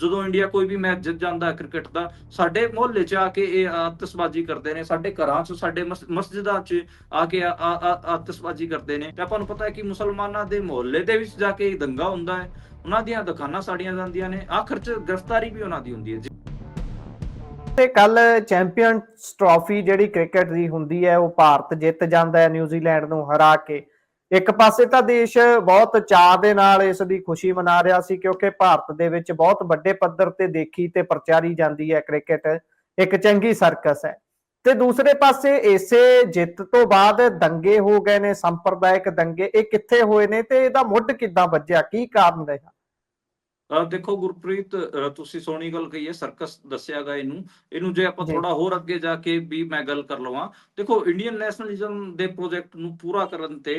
ਜਦੋਂ ਇੰਡੀਆ ਕੋਈ ਵੀ ਮੈਚ ਜਿੱਤ ਜਾਂਦਾ ਕ੍ਰਿਕਟ ਦਾ, ਸਾਡੇ ਮੁਹੱਲੇ 'ਚ ਆ ਕੇ ਇਹ ਆਤਿਸ਼ਬਾਜ਼ੀ ਕਰਦੇ ਨੇ, ਸਾਡੇ ਘਰਾਂ 'ਚ, ਸਾਡੇ ਮਸਜਿਦਾਂ 'ਚ ਆ ਕੇ ਆਤਿਸ਼ਬਾਜ਼ੀ ਕਰਦੇ ਨੇ। ਤੇ ਆਪਾਂ ਨੂੰ ਪਤਾ ਹੈ ਕਿ ਮੁਸਲਮਾਨਾਂ ਦੇ ਮੁਹੱਲੇ ਦੇ ਵਿੱਚ ਜਾ ਕੇ ਇਹ ਦੰਗਾ ਹੁੰਦਾ ਹੈ। ਉਹਨਾਂ ਦੀਆਂ ਦੁਕਾਨਾਂ ਸਾੜੀਆਂ ਜਾਂਦੀਆਂ ਨੇ, ਆਖਰ 'ਚ ਗ੍ਰਿਫਤਾਰੀ ਵੀ ਉਹਨਾਂ ਦੀ ਹੁੰਦੀ ਹੈ ਤੇ ਕੱਲ ਚੈਂਪੀਅਨਸ ਟਰਾਫੀ ਜਿਹੜੀ ਕ੍ਰਿਕਟ ਦੀ ਹੁੰਦੀ ਹੈ, ਉਹ ਭਾਰਤ ਜਿੱਤ ਜਾਂਦਾ ਹੈ ਨਿਊਜ਼ੀਲੈਂਡ ਨੂੰ ਹਰਾ ਕੇ। ਇੱਕ ਪਾਸੇ ਤਾਂ ਦੇਸ਼ ਬਹੁਤ ਚਾਅ ਦੇ ਨਾਲ ਇਸ ਦੀ ਖੁਸ਼ੀ ਮਨਾ ਰਿਹਾ ਸੀ, ਕਿਉਂਕਿ ਭਾਰਤ ਦੇ ਵਿੱਚ ਬਹੁਤ ਵੱਡੇ ਪੱਧਰ ਤੇ ਦੇਖੀ ਤੇ ਪ੍ਰਚਾਰੀ ਜਾਂਦੀ ਹੈ ਕ੍ਰਿਕਟ, ਇੱਕ ਚੰਗੀ ਸਰਕਸ ਹੈ। ਤੇ ਦੂਸਰੇ ਪਾਸੇ ਇਸੇ ਜਿੱਤ ਤੋਂ ਬਾਅਦ ਦੰਗੇ ਹੋ ਗਏ ਨੇ, ਸੰਪਰਦਾਇਕ ਦੰਗੇ, ਇਹ ਕਿੱਥੇ ਹੋਏ ਨੇ ਤੇ ਇਹਦਾ ਮੁੱਢ ਕਿੱਦਾਂ ਵੱਜਿਆ, ਕੀ ਕਾਰਨ ਰਿਹਾ? ਦੇਖੋ ਗੁਰਪ੍ਰੀਤ ਤੁਸੀਂ ਸੋਹਣੀ ਗੱਲ ਕਹੀ ਹੈ ਸਰਕਸ ਦੱਸਿਆਗਾ ਇਹਨੂੰ ਇਹਨੂੰ ਜੇ ਆਪਾਂ। ਥੋੜਾ ਹੋਰ ਅੱਗੇ ਜਾ ਕੇ ਵੀ ਮੈਂ ਗੱਲ ਕਰ ਲਵਾਂ ਦੇਖੋ ਇੰਡੀਅਨ ਨੈਸ਼ਨਲਿਜ਼ਮ ਦੇ ਪ੍ਰੋਜੈਕਟ ਨੂੰ ਪੂਰਾ ਕਰਨ ਤੇ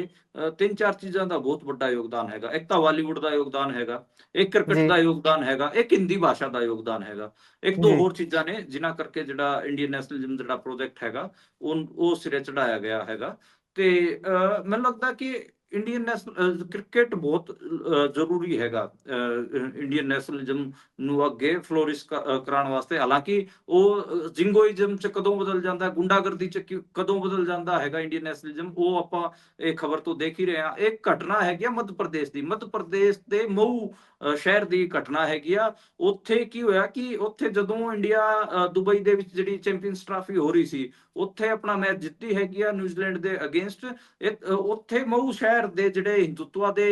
ਤਿੰਨ ਚਾਰ ਚੀਜ਼ਾਂ ਦਾ ਬਹੁਤ ਵੱਡਾ ਯੋਗਦਾਨ ਹੈਗਾ ਇੱਕ ਤਾਂ ਬਾਲੀਵੁੱਡ ਦਾ ਯੋਗਦਾਨ ਹੈਗਾ ਇੱਕ। ਕ੍ਰਿਕਟ ਦਾ ਯੋਗਦਾਨ ਹੈਗਾ ਇੱਕ ਹਿੰਦੀ ਭਾਸ਼ਾ ਦਾ ਯੋਗਦਾਨ ਹੈਗਾ ਇੱਕ ਦੋ। ਹੋਰ ਚੀਜ਼ਾਂ ਨੇ ਜਿਨ੍ਹਾਂ ਕਰਕੇ ਜਿਹੜਾ ਇੰਡੀਅਨ ਨੈਸ਼ਨਲਿਜ਼ਮ ਜਿਹੜਾ ਪ੍ਰੋਜੈਕਟ ਹੈਗਾ ਉਹ ਉਹ ਸਿਰੇ ਚੜਾਇਆ ਗਿਆ ਹੈਗਾ ਤੇ ਮੈਨੂੰ ਲੱਗਦਾ ਕਿ ਇੰਡੀਅਨ ਨੈਸ਼ਨਲ ਕ੍ਰਿਕਟ ਬਹੁਤ ਜ਼ਰੂਰੀ ਹੈਗਾ ਇੰਡੀਅਨ ਨੈਸ਼ਨਲਿਜ਼ਮ ਨੂੰ ਅੱਗੇ ਫਲੋਰਿਸ਼ ਕਰਾਉਣ ਵਾਸਤੇ। ਹਾਲਾਂਕਿ ਉਹ ਜਿੰਗੋਇਜ਼ਮ ਚ ਕਦੋਂ ਬਦਲ ਜਾਂਦਾ, ਗੁੰਡਾਗਰਦੀ ਚ ਕਦੋਂ ਬਦਲ ਜਾਂਦਾ ਹੈਗਾ ਇੰਡੀਅਨ ਨੈਸ਼ਨਲਿਜ਼ਮ ਉਹ ਆਪਾਂ ਇਹ ਖਬਰ ਤੋਂ ਦੇਖ ਹੀ ਰਹੇ ਹਾਂ। ਇਹ ਘਟਨਾ ਹੈਗੀ ਆ ਮੱਧ ਪ੍ਰਦੇਸ਼ ਦੀ। ਮੱਧ ਪ੍ਰਦੇਸ਼ ਦੇ ਮਊ ਸ਼ਹਿਰ ਦੀ ਘਟਨਾ ਹੈਗੀ ਆ। ਉੱਥੇ ਕੀ ਹੋਇਆ ਕਿ ਉੱਥੇ ਜਦੋਂ ਇੰਡੀਆ ਦੁਬਈ ਦੇ ਵਿੱਚ ਜਿਹੜੀ ਚੈਂਪੀਅਨਸ ਟਰਾਫੀ ਹੋ ਰਹੀ ਸੀ ਉੱਥੇ ਆਪਣਾ ਮੈਚ ਜਿੱਤੀ ਹੈਗੀ ਆ ਨਿਊਜ਼ੀਲੈਂਡ ਦੇ ਅਗੇਂਸਟ। ਉੱਥੇ ਮਊ ਸ਼ਹਿਰ ਦੇ ਜਿਹੜੇ ਹਿੰਦੂਤਵਾ ਦੇ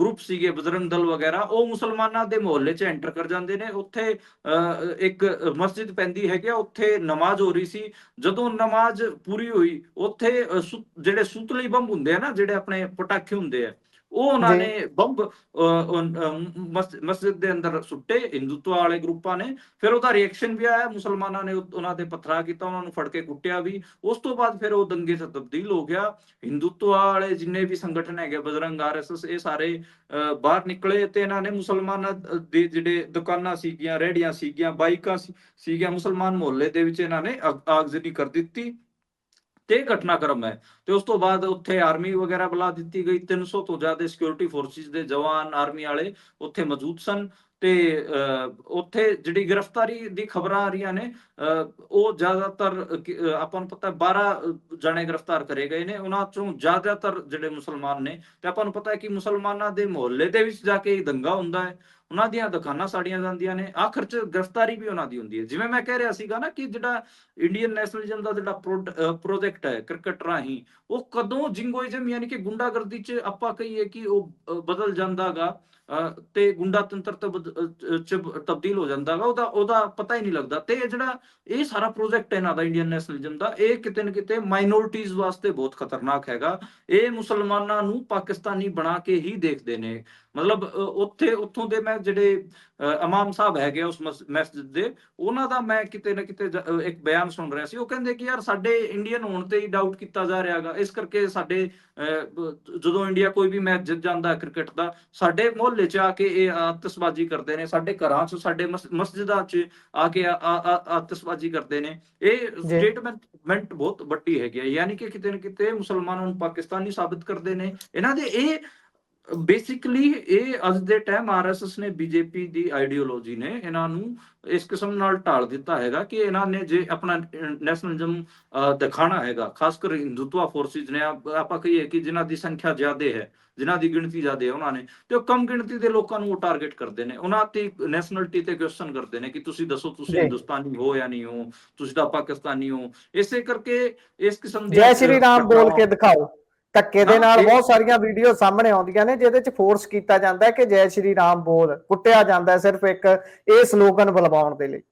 ਗਰੁੱਪ ਸੀਗੇ ਬਜਰੰਗ ਦਲ ਵਗੈਰਾ ਉਹ ਮੁਸਲਮਾਨਾਂ ਦੇ ਮੁਹੱਲੇ 'ਚ ਐਂਟਰ ਕਰ ਜਾਂਦੇ ਨੇ। ਉੱਥੇ ਅ, ਇੱਕ ਮਸਜਿਦ ਪੈਂਦੀ ਹੈਗੀ ਆ ਉੱਥੇ ਨਮਾਜ਼ ਹੋ ਰਹੀ ਸੀ। ਜਦੋਂ ਨਮਾਜ਼ ਪੂਰੀ ਹੋਈ ਉੱਥੇ ਜਿਹੜੇ ਸੂਤਲੀ ਬੰਬ ਹੁੰਦੇ ਆ ਨਾ ਜਿਹੜੇ ਆਪਣੇ ਪਟਾਕੇ ਹੁੰਦੇ ਆ ਉਹ ਉਹਨਾਂ। ਨੇ ਬੰਬ ਮਸਜਿਦ ਦੇ ਅੰਦਰ ਸੁੱਟੇ ਹਿੰਦੂਤਵਾ ਵਾਲੇ ਗਰੁੱਪਾਂ ਨੇ। ਫਿਰ ਉਹਦਾ ਰਿਐਕਸ਼ਨ ਵੀ ਆਇਆ ਮੁਸਲਮਾਨਾਂ ਨੇ ਉਹ- ਉਹਨਾਂ ਤੇ ਪਥਰਾ ਕੀਤਾ ਉਹਨਾਂ ਨੂੰ ਫੜ ਕੇ ਕੁੱਟਿਆ ਵੀ। ਉਸ ਤੋਂ ਬਾਅਦ ਫਿਰ ਉਹ ਦੰਗੇ 'ਚ ਤਬਦੀਲ ਹੋ ਗਿਆ। ਹਿੰਦੂਤਵਾ ਵਾਲੇ ਜਿੰਨੇ ਵੀ ਸੰਗਠਨ ਹੈਗੇ ਬਜਰੰਗ ਆਰਐਸਐਸ ਇਹ ਸਾਰੇ ਬਾਹਰ ਨਿਕਲੇ ਤੇ ਇਹਨਾਂ ਨੇ ਮੁਸਲਮਾਨਾਂ ਦੇ ਜਿਹੜੇ ਦੁਕਾਨਾਂ ਸੀਗੀਆਂ ਰੇਹੜੀਆਂ ਸੀਗੀਆਂ ਬਾਈਕਾਂ ਸੀਗੀਆਂ ਮੁਸਲਮਾਨ ਮੁਹੱਲੇ ਦੇ ਵਿੱਚ ਇਹਨਾਂ ਨੇ ਆਗਜ਼ਨੀ ਕਰ ਦਿੱਤੀ। ਤੇ ਘਟਨਾਕ੍ਰਮ ਹੈ। ਤੇ ਉਸ ਤੋਂ ਬਾਅਦ ਉੱਥੇ ਆਰਮੀ ਵਗੈਰਾ ਬੁਲਾ ਦਿੱਤੀ ਗਈ। 300 ਤੋਂ ਜ਼ਿਆਦਾ ਸਿਕਿਉਰਿਟੀ ਫੋਰਸਿਸ ਦੇ ਜਵਾਨ ਆਰਮੀ ਵਾਲੇ ਉੱਥੇ ਮੌਜੂਦ ਸਨ। ਤੇ ਉੱਥੇ ਜਿਹੜੀ ਗ੍ਰਿਫਤਾਰੀ ਦੀ ਖਬਰਾਂ ਆ ਰਹੀਆਂ ਨੇ ਅਹ, ਉਹ ਜ਼ਿਆਦਾਤਰ ਆਪਾਂ ਨੂੰ ਪਤਾ ਹੈ 12 ਜਣੇ ਗ੍ਰਿਫਤਾਰ ਕਰੇ ਗਏ ਨੇ। ਉਹਨਾਂ ਚੋਂ ਜ਼ਿਆਦਾਤਰ ਜਿਹੜੇ ਮੁਸਲਮਾਨ ਨੇ ਤੇ ਆਪਾਂ ਨੂੰ ਪਤਾ ਹੈ ਕਿ ਮੁਸਲਮਾਨਾਂ ਦੇ ਮੁਹੱਲੇ ਦੇ ਵਿੱਚ ਜਾ ਕੇ ਦੰਗਾ ਹੁੰਦਾ ਹੈ। ਉਹਨਾਂ ਦੀਆਂ ਦੁਕਾਨਾਂ ਸਾੜੀਆਂ ਜਾਂਦੀਆਂ ਨੇ, ਆਖਰ 'ਚ ਗ੍ਰਿਫਤਾਰੀ ਵੀ ਉਹਨਾਂ ਦੀ ਹੁੰਦੀ ਹੈ। ਜਿਵੇਂ ਮੈਂ ਕਹਿ ਰਿਹਾ ਸੀਗਾ ਨਾ ਕਿ ਜਿਹੜਾ ਇੰਡੀਅਨ ਨੈਸ਼ਨਲਿਜ਼ਮ ਦਾ ਜਿਹੜਾ ਪ੍ਰੋਜੈਕਟ ਹੈ ਕ੍ਰਿਕਟ ਰਾਹੀਂ, ਉਹ ਕਦੋਂ ਜਿੰਗੋਇਜ਼ਮ ਯਾਨੀ ਕਿ ਗੁੰਡਾਗਰਦੀ 'ਚ ਆਪਾਂ ਕਹੀਏ ਕਿ ਉਹ ਬਦਲ ਜਾਂਦਾਗਾ ਤੇ ਗੁੰਡਾ ਤੰਤਰ ਚ ਤਬਦੀਲ ਹੋ ਜਾਂਦਾਗਾ, ਉਹਦਾ ਉਹਦਾ ਪਤਾ ਹੀ ਨਹੀਂ ਲੱਗਦਾ। ਤੇ ਜਿਹੜਾ, ਇਹ ਸਾਰਾ ਪ੍ਰੋਜੈਕਟ ਹੈ ਇਹਨਾਂ ਦਾ ਇੰਡੀਅਨ ਨੈਸ਼ਨਲਿਜ਼ਮ ਦਾ, ਇਹ ਕਿਤੇ ਨਾ ਕਿਤੇ ਮਾਈਨੋਰਿਟੀਜ਼ ਵਾਸਤੇ ਬਹੁਤ ਖਤਰਨਾਕ ਹੈਗਾ। ਇਹ ਮੁਸਲਮਾਨਾਂ ਨੂੰ ਪਾਕਿਸਤਾਨੀ ਬਣਾ ਕੇ ਹੀ ਦੇਖਦੇ ਨੇ। ਮਤਲਬ ਉੱਥੇ ਉੱਥੋਂ ਦੇ ਮੈਂ ਜਿਹੜੇ ਇਮਾਮ ਸਾਹਿਬ ਹੈਗੇ ਉਸ ਮਸ- ਮਸਜਿਦ ਦੇ ਉਹਨਾਂ ਦਾ ਮੈਂ ਕਿਤੇ ਨਾ ਕਿਤੇ ਇੱਕ ਬਿਆਨ ਸੁਣ ਰਿਹਾ ਸੀ। ਉਹ ਕਹਿੰਦੇ ਕਿ ਯਾਰ ਸਾਡੇ ਇੰਡੀਅਨ ਹੋਣ ਤੇ ਹੀ ਡਾਊਟ ਕੀਤਾ ਜਾ ਰਿਹਾਗਾ। ਇਸ ਕਰਕੇ ਸਾਡੇ ਜਦੋਂ ਇੰਡੀਆ ਕੋਈ ਵੀ ਮੈਚ ਜਿੱਤ ਜਾਂਦਾ ਕ੍ਰਿਕਟ ਦਾ ਸਾਡੇ ਮੁਹੱਲੇ 'ਚ ਆ ਕੇ ਇਹ ਆਤਿਸ਼ਬਾਜ਼ੀ ਕਰਦੇ ਨੇ। ਸਾਡੇ ਘਰਾਂ 'ਚ ਸਾਡੇ ਮਸ- ਮਸਜਿਦਾਂ 'ਚ ਆ ਕੇ ਆਤਿਸ਼ਬਾਜ਼ੀ ਕਰਦੇ ਨੇ। ਇਹ ਸਟੇਟਮੈਂਟ ਬਹੁਤ ਵੱਡੀ ਹੈਗੀ ਹੈ ਯਾਨੀ ਕਿ ਕਿਤੇ ਨਾ ਕਿਤੇ ਮੁਸਲਮਾਨਾਂ ਨੂੰ ਪਾਕਿਸਤਾਨੀ ਸਾਬਿਤ ਕਰਦੇ ਨੇ। ਇਹਨਾਂ ਦੇ ਇਹ ਬੇਸਿਕਲੀ ਇਹ ਅੱਜ ਦੇ ਟਾਈਮ ਆਰਐਸਐਸ ਨੇ ਬੀਜੇਪੀ ਦੀ ਆਈਡੀਓਲੋਜੀ ਨੇ ਇਹਨਾਂ ਨੂੰ ਇਸ ਕਿਸਮ ਨਾਲ ਢਾਲ ਦਿੱਤਾ ਹੈਗਾ ਕਿ ਇਹਨਾਂ ਨੇ ਜੇ ਆਪਣਾ ਨੈਸ਼ਨਲਿਜ਼ਮ ਦਿਖਾਣਾ ਹੈਗਾ ਖਾਸ ਕਰ ਹਿੰਦੂਤਵਾ ਫੋਰਸਿਸ ਨੇ ਆਪ- ਕਹੀਏ ਕਿ ਜਿਨ੍ਹਾਂ ਦੀ ਸੰਖਿਆ ਜ਼ਿਆਦੇ ਹੈ ਜਿਨ੍ਹਾਂ ਦੀ ਗਿਣਤੀ ਜ਼ਿਆਦੇ ਹੈ ਉਹਨਾਂ ਨੇ ਤੇ ਉਹ ਕਮ ਗਿਣਤੀ ਦੇ ਲੋਕਾਂ ਨੂੰ ਉਹ ਟਾਰਗੇਟ ਕਰਦੇ ਨੇ ਉਹਨਾਂ ਤੇ ਨੈਸ਼ਨਲਿਟੀ ਤੇ ਕੁਐਸਚਨ ਕਰਦੇ ਨੇ ਕਿ ਤੁਸੀਂ ਦੱਸੋ ਤੁਸੀਂ। ਹਿੰਦੁਸਤਾਨੀ ਹੋ ਜਾਂ ਨਹੀਂ ਹੋ ਤੁਸੀਂ ਤਾਂ ਪਾਕਿਸਤਾਨੀ ਹੋ ਇਸੇ ਕਰਕੇ ਇਸ ਕਿਸਮ ਦੀ ਜੈ ਸ਼੍ਰੀ ਰਾਮ ਬੋਲ ਕੇ ਦਿਖਾਓ ਧੱਕੇ ਦੇ ਨਾਲ ਬਹੁਤ ਸਾਰੀਆਂ ਵੀਡੀਓ ਸਾਹਮਣੇ ਆਉਂਦੀਆਂ ਨੇ ਜਿਹਦੇ ਚ ਫੋਰਸ ਕੀਤਾ ਜਾਂਦਾ ਹੈ ਕਿ ਜੈ ਸ਼੍ਰੀ ਰਾਮ ਬੋਲ ਕੁੱਟਿਆ ਜਾਂਦਾ ਸਿਰਫ ਇੱਕ ਇਹ ਸਲੋਗਨ ਬੁਲਵਾਉਣ ਦੇ ਲਈ।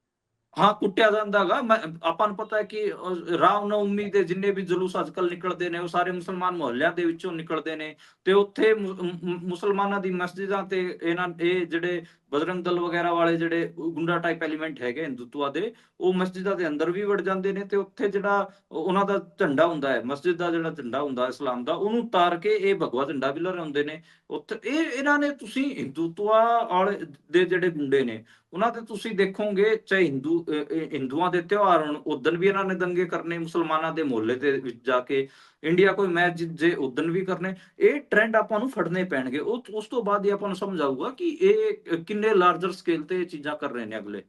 ਹਾਂ, ਕੁੱਟਿਆ ਜਾਂਦਾਗਾ ਮੈਂ, ਆਪਾਂ ਨੂੰ ਪਤਾ ਹੈ ਕਿ ਰਾਮ ਨਵਮੀ ਦੇ ਜਿੰਨੇ ਵੀ ਜਲੂਸ ਅੱਜਕੱਲ ਨਿਕਲਦੇ ਨੇ, ਉਹ ਸਾਰੇ ਮੁਸਲਮਾਨ ਮੁਹੱਲਿਆਂ ਦੇ ਵਿੱਚੋਂ ਨਿਕਲਦੇ ਨੇ। ਤੇ ਉੱਥੇ ਮੁਸਲਮਾਨਾਂ ਦੀ ਮਸਜਿਦਾਂ ਤੇ ਇਹਨਾਂ, ਇਹ ਜਿਹੜੇ ਬਜਰੰਗ ਦਲ ਵਗੈਰਾ ਵਾਲੇ ਜਿਹੜੇ ਗੁੰਡਾ ਟਾਈਪ ਐਲੀਮੈਂਟ ਹੈਗੇ ਹਿੰਦੂਤਵਾ ਦੇ, ਉਹ ਮਸਜਿਦਾਂ ਦੇ ਅੰਦਰ ਵੀ ਵੜ ਜਾਂਦੇ ਨੇ ਤੇ ਉੱਥੇ ਜਿਹੜਾ ਉਹਨਾਂ ਦਾ ਝੰਡਾ ਹੁੰਦਾ ਹੈ, ਮਸਜਿਦ ਦਾ ਜਿਹੜਾ ਝੰਡਾ ਹੁੰਦਾ ਇਸਲਾਮ ਦਾ, ਉਹਨੂੰ ਤਾਰ ਕੇ ਇਹ ਭਗਵਾ ਝੰਡਾ ਵੀ ਲਹਿਰਾਉਂਦੇ ਨੇ। ਉੱਥੇ, ਇਹ, ਇਹਨਾਂ ਨੇ ਤੁਸੀਂ ਹਿੰਦੂਤਵਾ ਵਾਲੇ ਦੇ ਜਿਹੜੇ ਗੁੰਡੇ ਨੇ ਉਹਨਾਂ ਤੇ ਤੁਸੀਂ ਦੇਖੋਗੇ, ਚਾਹੇ ਹਿੰਦੂ ਹਿੰਦੂਆਂ ਦੇ ਤਿਉਹਾਰ ਹੋਣ ਉਦੋਂ ਵੀ ਇਹਨਾਂ ਨੇ ਦੰਗੇ ਕਰਨੇ, ਮੁਸਲਮਾਨਾਂ ਦੇ ਮੁਹੱਲੇ ਦੇ ਵਿੱਚ ਜਾ ਕੇ, ਇੰਡੀਆ ਕੋਈ ਮੈਚ ਜੇ ਉਦੋਂ ਵੀ ਕਰਨੇ, ਇਹ ਟ੍ਰੈਂਡ ਆਪਾਂ ਨੂੰ ਫੜਨੇ ਪੈਣਗੇ। ਉਹ ਉਸ ਤੋਂ ਬਾਅਦ ਹੀ ਆਪਾਂ ਨੂੰ ਸਮਝ ਆਊਗਾ ਕਿ ਇਹ ਕਿੰਨੇ ਲਾਰਜਰ ਸਕੇਲ ਤੇ ਇਹ ਚੀਜ਼ਾਂ ਕਰ ਰਹੇ ਨੇ ਅਗਲੇ।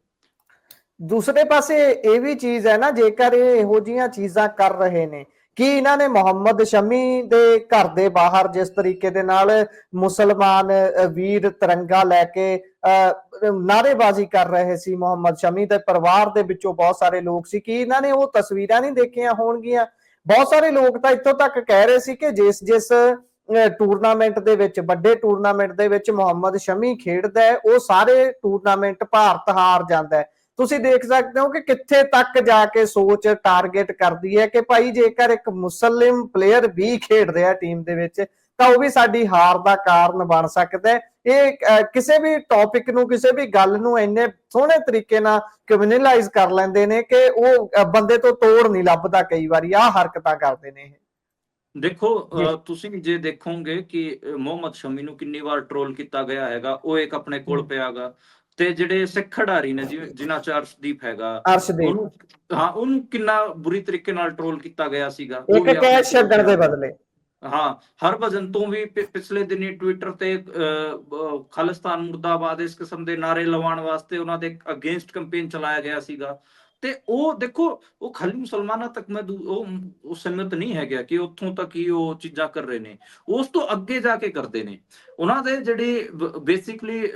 ਦੂਸਰੇ ਪਾਸੇ ਇਹ ਵੀ ਚੀਜ਼ ਹੈ ਨਾ, ਜੇਕਰ ਇਹ ਇਹੋ ਜੀਆਂ ਚੀਜ਼ਾਂ ਕਰ ਰਹੇ ਨੇ, ਕਿ ਇਹਨਾਂ ਨੇ ਮੁਹੰਮਦ ਸ਼ਮੀ ਦੇ ਘਰ ਦੇ ਬਾਹਰ ਜਿਸ ਤਰੀਕੇ ਦੇ ਨਾਲ ਮੁਸਲਮਾਨ ਵੀਰ ਤਿਰੰਗਾ ਲੈ ਕੇ ਅ, ਨਾਅਰੇਬਾਜ਼ੀ ਕਰ ਰਹੇ ਸੀ ਮੁਹੰਮਦ ਸ਼ਮੀ ਦੇ ਪਰਿਵਾਰ ਦੇ ਵਿੱਚੋਂ ਬਹੁਤ ਸਾਰੇ ਲੋਕ ਸੀ। ਕਿ ਇਹਨਾਂ ਨੇ ਉਹ ਤਸਵੀਰਾਂ ਨਹੀਂ ਦੇਖੀਆਂ ਹੋਣਗੀਆਂ? ਬਹੁਤ ਸਾਰੇ ਲੋਕ ਤਾਂ ਇੱਥੋਂ ਤੱਕ ਕਹਿ ਰਹੇ ਸੀ ਕਿ ਜਿਸ ਜਿਸ ਟੂਰਨਾਮੈਂਟ ਦੇ ਵਿੱਚ ਵੱਡੇ ਟੂਰਨਾਮੈਂਟ ਦੇ ਵਿੱਚ ਮੁਹੰਮਦ ਸ਼ਮੀ ਖੇਡਦਾ ਹੈ ਉਹ ਸਾਰੇ ਟੂਰਨਾਮੈਂਟ ਭਾਰਤ ਹਾਰ ਜਾਂਦਾ ਹੈ। ਤੁਸੀਂ ਦੇਖ ਸਕਦੇ ਹੋ ਕਿ ਕਿੱਥੇ ਤੱਕ ਜਾ ਕੇ ਸੋਚ ਟਾਰਗੇਟ ਕਰਦੀ ਹੈ ਕਿ ਭਾਈ ਜੇਕਰ ਇੱਕ ਮੁਸਲਿਮ ਪਲੇਅਰ ਵੀ ਖੇਡ ਰਿਹਾ ਟੀਮ ਦੇ ਵਿੱਚ ਤਾਂ ਉਹ ਵੀ ਸਾਡੀ ਹਾਰ ਦਾ ਕਾਰਨ ਬਣ ਸਕਦਾ ਹੈ। ਇਹ ਕਿਸੇ ਵੀ ਟੌਪਿਕ ਨੂੰ ਕਿਸੇ ਵੀ ਗੱਲ ਨੂੰ ਇੰਨੇ ਸੋਹਣੇ ਤਰੀਕੇ ਨਾਲ ਕਮਿਊਨਲਾਈਜ਼ ਕਰ ਲੈਂਦੇ ਨੇ ਕਿ ਉਹ ਬੰਦੇ ਤੋਂ ਤੋੜ ਨਹੀਂ ਲੱਭਦਾ ਕਈ ਵਾਰੀ ਆਹ ਹਰਕਤਾਂ ਕਰਦੇ ਨੇ ਇਹ ਦੇਖੋ। ਤੁਸੀਂ ਜੇ ਦੇਖੋਗੇ ਕਿ ਮੁਹੰਮਦ ਸ਼ਮੀ ਨੂੰ ਕਿੰਨੀ ਵਾਰ ਟ੍ਰੋਲ ਕੀਤਾ ਗਿਆ ਹੈਗਾ ਉਹ ਇੱਕ ਆਪਣੇ ਕੋਲ। ਪਿਆਗਾ ਤੇ ਜਿਹੜੇ ਸਿੱਖ ਖਿਡਾਰੀ ਨੇ ਜਿਨ੍ਹਾਂ ਚ ਅਰਸ਼ਦੀਪ ਹੈਗਾ ਉਹਨੂੰ ਹਾਂ ਉਹਨੂੰ ਕਿੰਨਾ ਬੁਰੀ ਤਰੀਕੇ ਨਾਲ ਟ੍ਰੋਲ ਕੀਤਾ ਗਿਆ ਸੀਗਾ ਉਹ ਇੱਕ ਕੋਲ ਛੱਡਣ ਦੇ। ਬਦਲੇ ਹਾਂ ਹਰਭਜਨ ਤੋਂ ਵੀ ਪਿਛਲੇ ਦਿਨੀ ਟਵਿੱਟਰ ਤੇ ਅ, ਖਾਲਿਸਤਾਨ ਮੁਰਦਾਬਾਦ ਇਸ ਕਿਸਮ ਦੇ ਨਾਰੇ ਲਵਾਉਣ ਵਾਸਤੇ ਉਹਨਾਂ ਦੇ ਅਗੇਂਸਟ ਕੈਂਪੇਨ ਚਲਾਇਆ ਗਿਆ ਸੀਗਾ। ਤੇ ਉਹ ਦੇਖੋ ਉਹ ਖਾਲੀ ਮੁਸਲਮਾਨਾਂ ਤੱਕ ਮੈਂ ਉਹ ਉਹ ਸੀਮਿਤ ਨਹੀਂ ਹੈਗਾ ਕਿ ਉੱਥੋਂ ਤੱਕ ਹੀ ਉਹ ਚੀਜ਼ਾਂ ਕਰ ਰਹੇ ਨੇ। ਉਸ ਤੋਂ ਅੱਗੇ ਜਾ ਕੇ ਕਰਦੇ ਨੇ। ਉਹਨਾਂ ਦੇ ਜਿਹੜੇ ਬੇਸਿਕਲੀ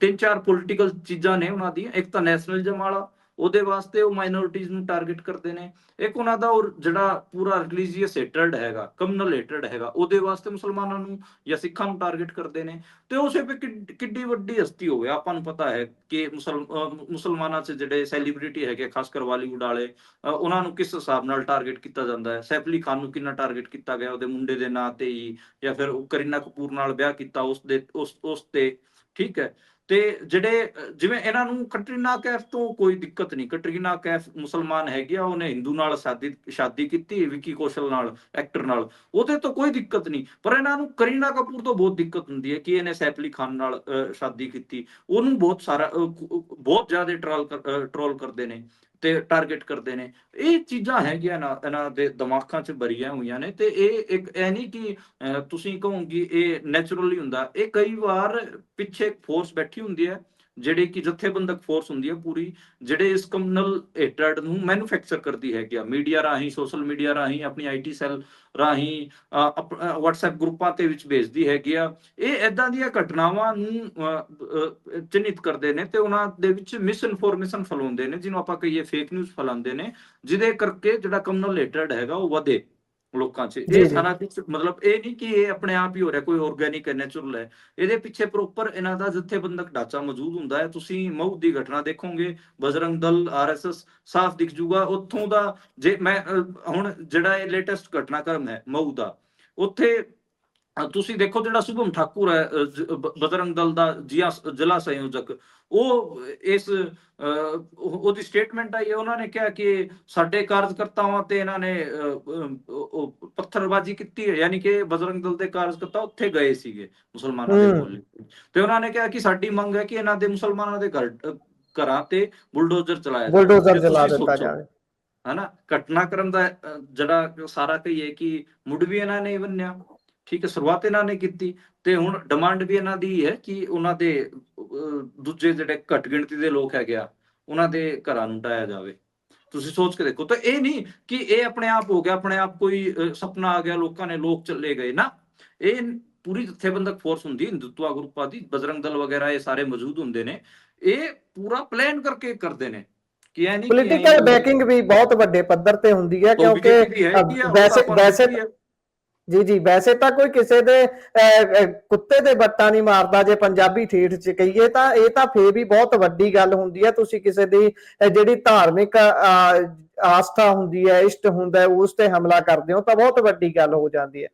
ਤਿੰਨ ਚਾਰ ਪੋਲੀਟੀਕਲ ਚੀਜ਼ਾਂ ਨੇ ਉਹਨਾਂ ਦੀਆਂ। ਇੱਕ ਤਾਂ ਨੈਸ਼ਨਲਿਜ਼ਮ ਵਾਲਾ ਉਹਦੇ ਵਾਸਤੇ ਉਹ ਮਾਈਨੋਰਿਟੀਜ਼ ਨੂੰ ਟਾਰਗੇਟ ਕਰਦੇ ਨੇ। ਇੱਕ ਉਹਨਾਂ ਦਾ ਉਹ ਜਿਹੜਾ ਪੂਰਾ ਰਿਲੀਜੀਅਸ ਹੇਟਰਡ ਹੈਗਾ ਕਮਿਊਨਲ ਹੇਟਰਡ ਹੈਗਾ, ਉਹਦੇ ਵਾਸਤੇ ਮੁਸਲਮਾਨਾਂ ਨੂੰ ਜਾਂ ਸਿੱਖਾਂ ਨੂੰ ਟਾਰਗੇਟ ਕਰਦੇ ਨੇ। ਤੇ ਉਸੇ ਪੇ ਕਿੱਡੀ ਵੱਡੀ ਹਸਤੀ ਹੋਵੇ ਆਪਾਂ ਨੂੰ ਪਤਾ ਹੈ ਕਿ ਮੁਸਲਮਾਨਾਂ 'ਚ ਜਿਹੜੇ ਸੈਲੀਬ੍ਰਿਟੀ ਹੈਗੇ, ਖਾਸ ਕਰ ਬਾਲੀਵੁੱਡ ਵਾਲੇ ਉਹਨਾਂ ਨੂੰ ਕਿਸ ਹਿਸਾਬ ਨਾਲ ਟਾਰਗੇਟ ਕੀਤਾ ਜਾਂਦਾ ਹੈ? ਸੈਫ ਅਲੀ ਖਾਨ ਨੂੰ ਕਿੰਨਾ ਟਾਰਗੇਟ ਕੀਤਾ ਗਿਆ? ਉਹਦੇ ਮੁੰਡੇ ਦੇ ਨਾਂ ਤੇ ਹੀ ਜਾਂ ਫਿਰ ਕਰੀਨਾ ਕਪੂਰ ਨਾਲ ਵਿਆਹ ਕੀਤਾ ਉਸ ਦੇ, ਉਸ ਉਸ ਤੇ। ਠੀਕ ਹੈ। ਤੇ ਜਿਹੜੇ ਜਿਵੇਂ ਇਹਨਾਂ ਨੂੰ ਕਟਰੀਨਾ ਕੈਫ ਤੋਂ ਕੋਈ ਦਿੱਕਤ ਨਹੀਂ ਕਟਰੀਨਾ ਕੈਫ ਮੁਸਲਮਾਨ ਹੈਗੀ ਆ ਉਹਨੇ ਹਿੰਦੂ ਨਾਲ ਸ਼ਾਦੀ ਸ਼ਾਦੀ ਕੀਤੀ ਵਿਕੀ ਕੌਸ਼ਲ ਨਾਲ ਐਕਟਰ ਨਾਲ ਉਹਦੇ ਤੋਂ ਕੋਈ ਦਿੱਕਤ ਨਹੀਂ ਪਰ ਇਹਨਾਂ ਨੂੰ ਕਰੀਨਾ ਕਪੂਰ ਤੋਂ ਬਹੁਤ ਦਿੱਕਤ ਹੁੰਦੀ ਹੈ ਕਿ ਇਹਨੇ ਸੈਫਲੀ ਖਾਨ ਨਾਲ ਅਹ, ਸ਼ਾਦੀ ਕੀਤੀ ਉਹਨੂੰ ਬਹੁਤ ਸਾਰਾ ਬਹੁਤ ਜ਼ਿਆਦਾ ਟ੍ਰੋਲ ਟ੍ਰੋਲ ਕਰਦੇ ਨੇ। ਤੇ ਟਾਰਗੇਟ ਕਰਦੇ ਨੇ। ਇਹ ਚੀਜ਼ਾਂ ਹੈਗੀਆਂ ਨਾ ਇਹਨਾਂ ਦੇ ਦਿਮਾਗਾਂ 'ਚ ਭਰੀਆਂ ਹੋਈਆਂ ਨੇ ਤੇ ਇਹ ਇੱਕ ਇਹ ਨਹੀਂ ਕਿ ਅਹ, ਤੁਸੀਂ ਕਹੋਗੇ ਇਹ ਨੈਚੁਰਲੀ ਹੁੰਦਾ। ਇਹ ਕਈ ਵਾਰ ਪਿੱਛੇ ਫੋਰਸ ਬੈਠੀ ਹੁੰਦੀ ਹੈ। ਜਿਹੜੀ ਕਿ ਜਥੇਬੰਦਕ ਫੋਰਸ ਹੁੰਦੀ ਹੈ ਪੂਰੀ ਜਿਹੜੇ ਇਸ ਕਮਿਊਨਲ ਹੇਟਰਡ ਨੂੰ ਮੈਨੂਫੈਕਚਰ ਕਰਦੀ ਹੈਗੀ ਆ ਮੀਡੀਆ ਰਾਹੀਂ ਸੋਸ਼ਲ ਮੀਡੀਆ ਰਾਹੀਂ ਆਪਣੀ ਆਈਟੀ ਸੈੱਲ ਰਾਹੀਂ WhatsApp ਗਰੁੱਪਾਂ ਤੇ ਵਿੱਚ ਭੇਜਦੀ ਹੈਗੀ ਆ। ਇਹ ਐਦਾਂ ਦੀਆਂ ਘਟਨਾਵਾਂ ਨੂੰ ਅਹ, ਕਰਦੇ ਨੇ ਤੇ ਉਹਨਾਂ ਦੇ ਵਿੱਚ ਮਿਸ ਇਨਫੋਰਮੇਸ਼ਨ ਫੈਲਾਉਂਦੇ ਨੇ ਜਿਹਨੂੰ ਆਪਾਂ ਕਹੀਏ ਫੇਕ ਨਿਊਜ਼ ਫੈਲਾਉਂਦੇ ਨੇ ਜਿਹਦੇ ਕਰਕੇ ਜਿਹੜਾ ਕਮਨਲ ਹੇਟਰਡ ਹੈਗਾ ਉਹ ਵਧੇ। ਲੋਕਾਂ 'ਚ। ਇਹ। ਸਾਰਾ ਕੁਛ ਮਤਲਬ ਇਹ ਨਹੀਂ ਕਿ ਇਹ ਆਪਣੇ ਆਪ ਹੀ ਹੋ ਰਿਹਾ ਕੋਈ ਆਰਗੇਨਿਕ ਹੈ ਨੈਚੁਰਲ ਹੈ ਇਹਦੇ ਪਿੱਛੇ ਪ੍ਰੋਪਰ ਇਹਨਾਂ ਦਾ ਜਥੇਬੰਦਕ ਢਾਂਚਾ ਮੌਜੂਦ ਹੁੰਦਾ ਹੈ। ਤੁਸੀਂ ਮਊ ਦੀ ਘਟਨਾ ਦੇਖੋਗੇ ਬਜਰੰਗ ਦਲ ਆਰਐਸਐਸ ਸਾਫ਼ ਦਿਖ ਜੂਗਾ। ਉੱਥੋਂ ਦਾ ਜੇ ਮੈਂ ਹੁਣ ਜਿਹੜਾ ਇਹ ਲੇਟੈਸਟ ਘਟਨਾਕ੍ਰਮ ਹੈ ਮਊ ਦਾ ਉੱਥੇ ਤੁਸੀਂ ਦੇਖੋ ਜਿਹੜਾ ਸੁਭਮ ਠਾਕੁਰ ਹੈ ਅਹ, ਜ- ਬ- ਬਜਰੰਗ ਦਲ ਦਾ ਜ਼ਿਆ ਜ਼ਿਲ੍ਹਾ ਸੰਯੋਜਕ ਉਹ ਇਸ ਉਹਦੀ ਸਟੇਟਮੈਂਟ ਆਈ ਹੈ ਉਹਨਾਂ ਨੇ ਕਿਹਾ ਕਿ ਸਾਡੇ ਕਾਰਜਕਰਤਾਵਾਂ ਤੇ ਇਹਨਾਂ ਨੇ ਪੱਥਰਬਾਜ਼ੀ ਕੀਤੀ ਹੈ ਯਾਨੀ ਕਿ ਬਜਰੰਗ ਦਲ ਦੇ ਕਾਰਜਕਰਤਾ ਉੱਥੇ ਗਏ ਸੀਗੇ ਮੁਸਲਮਾਨਾਂ ਦੇ। ਕੋਲ ਤੇ ਉਹਨਾਂ ਨੇ ਕਿਹਾ ਕਿ ਸਾਡੀ ਮੰਗ ਹੈ ਕਿ ਇਹਨਾਂ ਦੇ ਮੁਸਲਮਾਨਾਂ ਦੇ ਘਰ ਘਰਾਂ ਤੇ ਬੁਲਡੋਜ਼ਰ ਚਲਾਇਆ ਜਾਵੇ। ਬੁਲਡੋਜ਼ਰ ਤੁਸੀਂ ਦਿੱਤਾ ਜਾਵੇ ਹਨਾ ਘਟਨਾਕ੍ਰਮ ਦਾ ਜਿਹੜਾ ਸਾਰਾ ਕਹੀਏ ਕਿ ਮੁੱਢ ਵੀ ਇਹਨਾਂ ਨੇ ਬੰਨਿਆ ਠੀਕ ਹੈ ਸ਼ੁਰੂਆਤ ਇਹਨਾਂ ਨੇ ਕੀਤੀ ਤੇ ਹੁਣ ਡਿਮਾਂਡ ਵੀ ਇਹਨਾਂ ਦੀ ਹੈ ਕਿ ਉਹਨਾਂ ਦੇ ਦੂਜੇ ਜਿਹੜੇ ਘੱਟ ਗਿਣਤੀ ਦੇ ਲੋਕ ਹੈਗੇ ਆ ਉਹਨਾਂ ਦੇ ਘਰਾਂ ਨੂੰ ਢਾਇਆ ਜਾਵੇ ਤੁਸੀਂ ਸੋਚ ਕੇ ਦੇਖੋ ਤਾਂ ਇਹ ਨਹੀਂ ਕਿ ਇਹ ਆਪਣੇ ਆਪ ਹੋ ਗਿਆ ਆਪਣੇ ਆਪ ਕੋਈ ਸੁਪਨਾ ਆ ਗਿਆ ਲੋਕਾਂ ਨੇ ਲੋਕ ਚੱਲੇ ਗਏ ਨਾ ਇਹ ਪੂਰੀ ਜਥੇਬੰਦਕ ਫੋਰਸ ਹੁੰਦੀ ਹੈ ਹਿੰਦੂਤਵਾ ਗਰੁੱਪਾਂ ਦੀ ਬਜਰੰਗ ਦਲ ਵਗੈਰਾ ਇਹ ਸਾਰੇ ਮੌਜੂਦ ਹੁੰਦੇ ਨੇ ਇਹ ਪੂਰਾ ਪਲਾਨ ਕਰਕੇ ਕਰਦੇ ਨੇ ਕਿ ਇਹ ਨਹੀਂ ਪੋਲੀਟੀਕਲ ਐਂ- ਬੈਕਿੰਗ ਵੀ ਬਹੁਤ ਵੱਡੇ ਪੱਧਰ ਤੇ ਹੁੰਦੀ ਹੈ ਕਿਉਂਕਿ ਵੈਸੇ- ਵੈਸੇ-। ਜੀ ਜੀ ਵੈਸੇ ਤਾਂ ਕੋਈ ਕਿਸੇ ਦੇ ਅਹ, ਕੁੱਤੇ ਦੇ ਬੱਟਾ ਨਹੀਂ ਮਾਰਦਾ ਜੇ ਪੰਜਾਬੀ ਠੇਠ ਚ ਕਹੀਏ ਤਾਂ ਇਹ ਤਾਂ ਫੇਰ ਵੀ ਬਹੁਤ ਵੱਡੀ ਗੱਲ ਹੁੰਦੀ ਹੈ ਤੁਸੀਂ ਕਿਸੇ ਦੀ ਜਿਹੜੀ ਧਾਰਮਿਕ ਅਹ, ਆਸਥਾ ਹੁੰਦੀ ਹੈ ਇਸ਼ਟ ਹੁੰਦਾ ਉਸ ਤੇ ਹਮਲਾ ਕਰਦੇ ਹੋ ਤਾਂ ਬਹੁਤ ਵੱਡੀ ਗੱਲ ਹੋ ਜਾਂਦੀ ਹੈ।